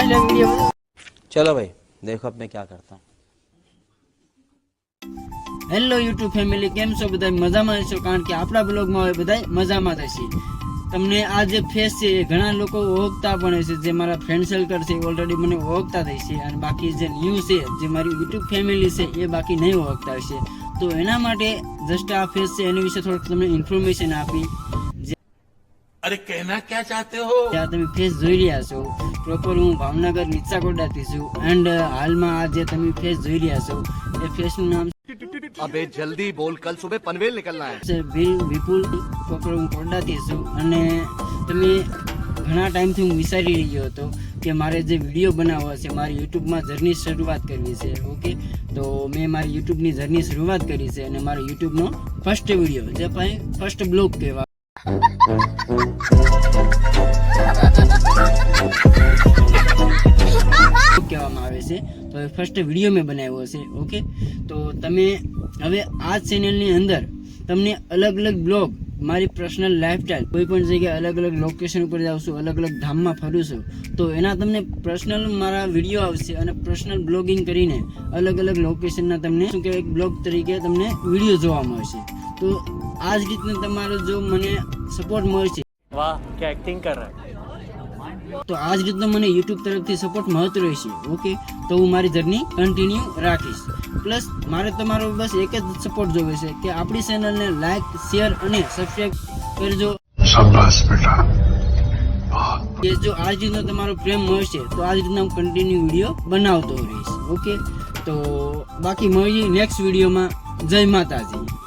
લે વિડીયો चलो भाई देखो अब मैं क्या करता हूँ હેલો યુટ્યુબ ફેમિલી કેમ છો બધા મજામાં છો કારણ કે આપણા બ્લોગમાં હવે બધા મજામાં થશે તમને આ જે ફેસ છે એ ઘણા લોકો ઓળખતા પણ હશે જે મારા ફ્રેન્ડ સર્કલ છે ઓલરેડી મને ઓળખતા થઈ છે અને બાકી જે ન્યૂ છે જે મારી યુટ્યુબ ફેમિલી છે એ બાકી નહીં ઓળખતા હશે તો એના માટે જસ્ટ આ ફેસ છે એની વિશે થોડુંક તમને ઇન્ફોર્મેશન આપી અરે કહેના ક્યાં ચાહતે હો? ત્યાં તમે ફેસ જોઈ રહ્યા છો. પ્રોપર હું ભાવનગર નીચા કોડાથી છું એન્ડ હાલમાં આ જે તમે ફેસ જોઈ રહ્યા છો એ ફેસનું નામ અબે જલ્દી બોલ કલ સુબે પનવેલ નીકળના હે. વિપુલ પ્રોપર હું કોડાથી છું. અને તમે ઘણા ટાઈમથી હું વિચારી રહ્યો હતો કે મારે જે વીડિયો બનાવવા છે મારી યુટ્યુબમાં જર્ની શરૂઆત કરવી છે ઓકે? તો મેં મારી યુટ્યુબની જર્ની શરૂઆત કરી છે અને મારો યુટ્યુબનો ફર્સ્ટ વીડિયો જે ફર્સ્ટ બ્લોગ કહેવાય કહેવામાં આવે છે? તો ફર્સ્ટ વીડિયો મેં બનાવ્યો છે ઓકે તો તમે હવે આ ચેનલની અંદર તમને અલગ અલગ બ્લોગ મારી પર્સનલ લાઈફસ્ટાઈલ કોઈ પણ જગ્યાએ અલગ અલગ લોકેશન ઉપર જાઉં અલગ અલગ ધામમાં ફરું છું, તો એના તમને પર્સનલ મારા વીડિયો આવશે અને પર્સનલ બ્લોગિંગ કરીને અલગ અલગ લોકેશનના તમને, શું કહેવાય બ્લોગ તરીકે તમને વીડિયો જોવા મળશે. તો આ જ રીતનો તમારો જો મને સપોર્ટ મળશે. વાહ કે એક્ટિંગ કર તો આ જ રીતનો મને યુટ્યુબ તરફથી સપોર્ટ મળતો રહેશે ઓકે તો હું મારી જર્ની કન્ટિન્યુ રાખીશ. પ્લસ મારે તમારો બસ એક જ સપોર્ટ જોવે છે કે આપણી ચેનલને લાઈક શેર અને સબસ્ક્રાઈબ કરજો. કે જો આ રીતનો તમારો પ્રેમ મળશે તો આ રીતના હું કન્ટિન્યુ વીડિયો બનાવતો રહીશ ઓકે તો બાકી મળીએ નેક્સ્ટ વિડીયોમાં જય માતાજી.